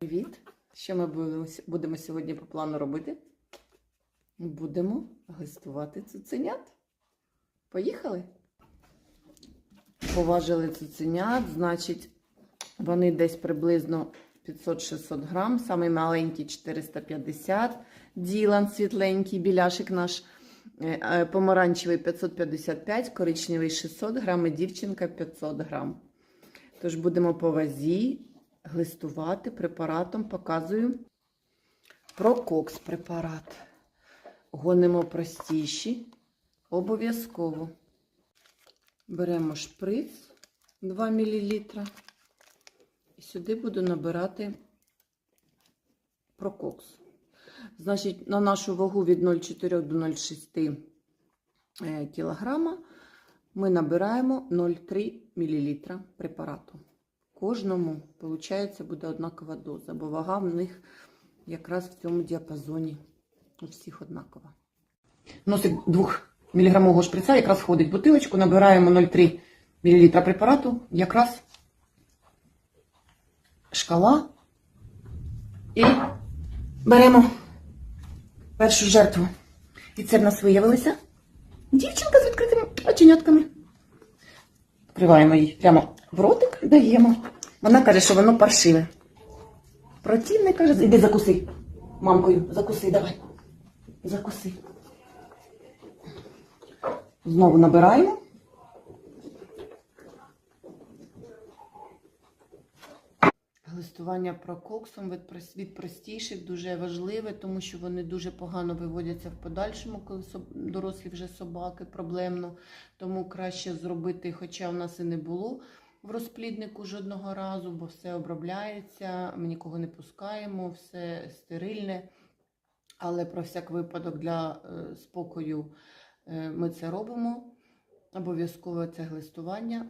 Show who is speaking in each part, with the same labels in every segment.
Speaker 1: Привіт! Що ми будемо, сьогодні по плану робити? Будемо глистувати цуценят. Поїхали? Поважили цуценят, значить, вони десь приблизно 500-600 грам, самий маленький 450, Ділан світленький, біляшик наш е, е, помаранчевий 555, коричневий 600 грам і дівчинка 500 грам. Тож будемо по вазі глистувати препаратом, показую прококс препарат. Гонимо простіші, обов'язково. Беремо шприц 2 мл. І сюди буду набирати прококс. Значить, на нашу вагу від 0,4 до 0,6 е, кілограма ми набираємо 0,3 мл препарату. Кожному, виходить, буде однакова доза, бо вага в них якраз в цьому діапазоні у всіх однакова. Носик 2 мг шприца якраз входить в бутилочку, набираємо 0,3 мл препарату, якраз шкала і беремо першу жертву. І це в нас виявилася дівчинка з відкритими оченятками. Вкриваємо її прямо в ротик, даємо. Вона каже, що воно паршиве. Противне каже, іди закуси. Мамкою, закуси, давай. Закуси. Знову набираємо. Глистування прококсом від простіших дуже важливе, тому що вони дуже погано виводяться в подальшому, коли дорослі вже собаки проблемно. Тому краще зробити, хоча в нас і не було в розпліднику жодного разу, бо все обробляється, ми нікого не пускаємо, все стерильне. Але про всяк випадок для е, спокою е, ми це робимо. Обов'язково це глистування.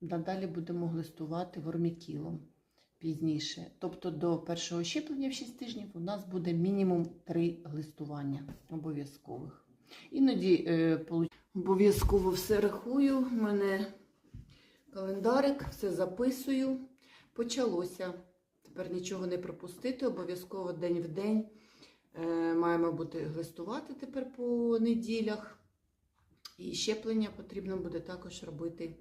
Speaker 1: Надалі будемо глистувати вормікілом пізніше. Тобто до першого щеплення в 6 тижнів у нас буде мінімум 3 глистування обов'язкових. Іноді е, обов'язково все рахую. Мене календарик, все записую. Почалося. Тепер нічого не пропустити, обов'язково день в день. Е, Маємо бути глистувати тепер по неділях. І щеплення потрібно буде також робити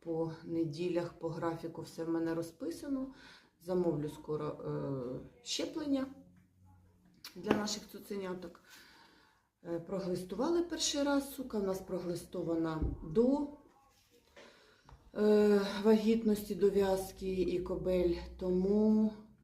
Speaker 1: по неділях, по графіку. Все в мене розписано. Замовлю скоро е, щеплення для наших цуценяток. Е, проглистували перший раз. Сука в нас проглистована до вагітності, до в'язки і кобель. Тому